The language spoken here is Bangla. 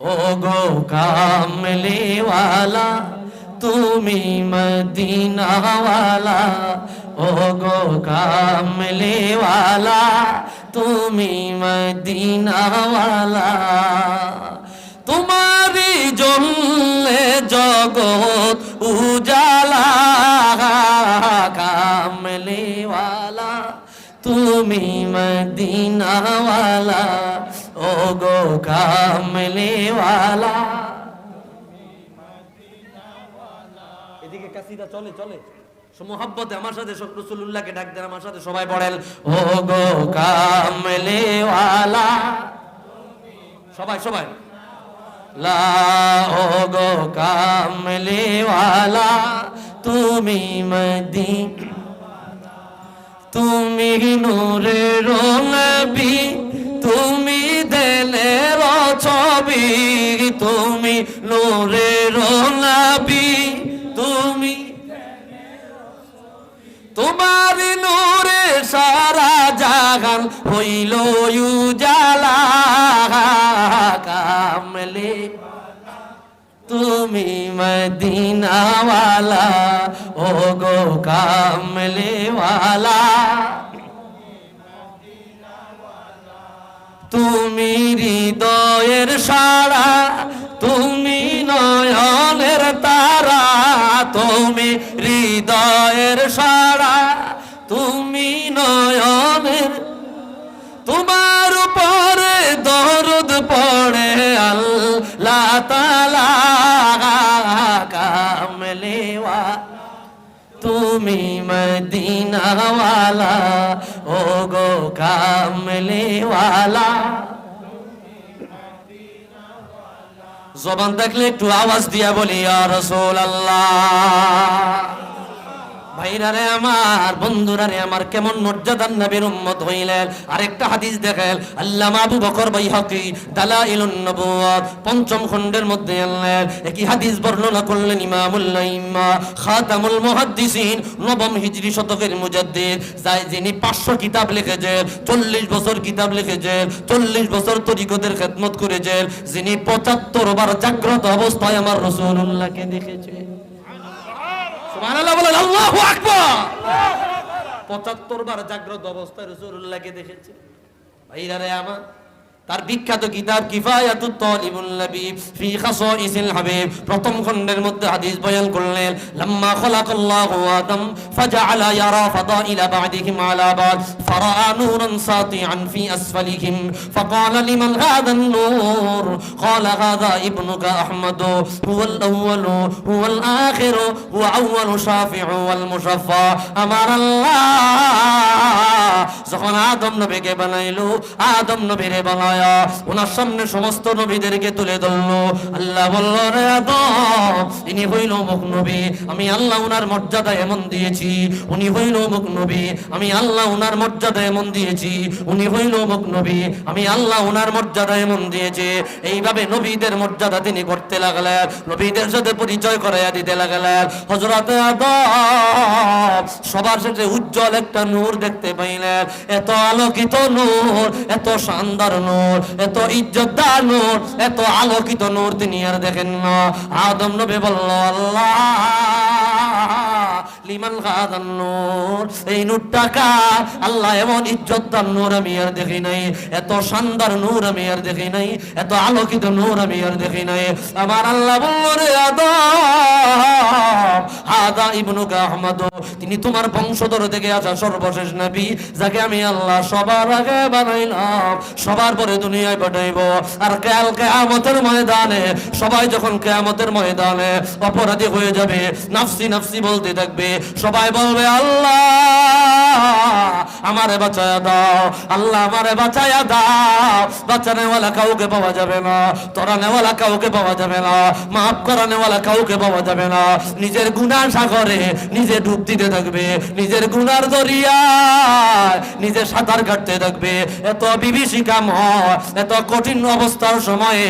ও গো কামলিওয়ালা তুমি মদিনাওয়ালা ও গো কামলিওয়ালা তুমি মদিনাওয়ালা তোমারি জন্যে জগৎ উজালা কামলিওয়ালা তুমি মদিনাওয়ালা ও গো কামলিওয়ালা এদিকে কাসিদা, চলে চলে। মোহাব্বতে আমার সাথে রসুল্লাহকে ডাক দেন, আমার সাথে সবাই পড়েন ও গো কামলিওয়ালা সবাই সবাই। লা ও গো কামলিওয়ালা তুমি মদিন, তুমি নূরের নবী তুমি দেনের ছবি, তুমি নূরের নবী, তুমি তোমার নূরে সারা জাগান হইল উজালা, কামলে। তুমি মদিনাওয়ালা ও গো কামলেওয়ালা। তুমি হৃদয়ের সারা তুমি নয়নের তারা তুমি হৃদয়ের সারা তুমি মদিনাওয়ালা ও গো কামলেওয়ালা। জবান থাকলে একটু আওয়াজ দিয়া বলি আর রসোল আল্লাহ ভাইরারে আমার আমার, কেমন মর্যাদার নবীর উম্মত হইলেন? আরেকটা হাদিস দেখেন, আল্লামা আবু বকর পঞ্চম খণ্ডের মধ্যে আনলেন। একই হাদিস বর্ণনা করলেন ইমামুল খাতামুল মুহাদ্দিসিন, নবম হিজরি শতকের মুজাদ্দিদ, যাই যিনি 500 কিতাব লিখেছেন 40 বছর কিতাব লিখেছেন 40 বছর তরিকতের খেদমত করেছেন, যিনি 75 বার জাগ্রত অবস্থায় আমার রাসূলুল্লাহকে দেখেছেন। 75 বার জাগ্রত অবস্থায় রসুল্লাহকে দেখেছে। ভাইরা রে আমার তার বিখ্যাত কিতাব কিফায়াতুত তালিবুল লাবিব ফি খাসাইসিল হাবিব প্রথম খণ্ডের মধ্যে হাদিস বয়ান করলেন লাম্মা খালাকাল্লাহু আদম ফাজআলা ইয়ারা ফাদাইলা বা'দিহিম আলা বা'দ ফারাআ নূরান সাতিআন ফি আসফালিহিম ফাকালা লিমান হাদা النور قال هذا ابنك احمد هو الاول هو الاخر هو اول شافع والمشفع امر الله যখন আদম নবীকে বানাইলো, আদম নবীরে বানায়া ওনার সামনে সমস্ত নবীদেরকে তুলে ধরলো। আল্লাহ বলল, রে আদম, ইনি হইল মুখ নবী, আমি আল্লাহ উনার মর্যাদা এমন দিয়েছি। উনি হইল মুখ নবী, আমি আল্লাহ উনার মর্যাদা এমন দিয়েছি। উনি হইল মুখ নবী, আমি আল্লাহ উনার মর্যাদা এমন দিয়েছে। এইভাবে নবীদের মর্যাদা তিনি করতে লাগলেন, নবীদের সাথে পরিচয় করাইয়া দিতে লাগলেন। হজরত আদম, সবার শেষে উজ্জ্বল একটা নূর দেখতে পাইলেন। এত আলোকিত নূর, এত শানদার নূর, এত ইজ্জতদার নূর, এত আলোকিত নূর তিনি আর দেখেন না। আদম নবী বলল, আল্লাহ! লিমান গাদান নূর। এই নূরটা কার আল্লাহ এমন ইজ্জতদার নূর আমি আর দেখি নাই। এত শানদার নূর আমি আর দেখি নাই। এত আলোকিত নূর আমি আর দেখি নাই। আমার আল্লাহ আদম আহমদ। তিনি তোমার বংশধর থেকে আসা সর্বশেষ নবী, যাকে আমি আল্লাহ সবার আগে বানাইলাম। সবার পরে দুনিয়ায় পাঠাইব। আর কাল কেয়ামতের ময়দানে, সবাই যখন কেয়ামতের ময়দানে অপরাধী হয়ে যাবে, নাফসি নাফসি বলতে থাকবে সবাই বলবে, আল্লাহ আমারে বাঁচায়া দাও, আল্লাহ আমারে বাঁচায়া দাও। বাঁচানেওয়ালা কাউকে পাওয়া যাবে না তরানেওয়ালা কাউকে পাওয়া যাবে না, মাফ করানেওয়ালা কাউকে পাওয়া যাবে না। নিজের গুনার সাগরে নিজে ডুব দিতে থাকবে, নিজের গুনার দরিয়ায় নিজে সাঁতার কাটতে থাকবে। এত বিভীষিকাময় এত কঠিন অবস্থার সময়ে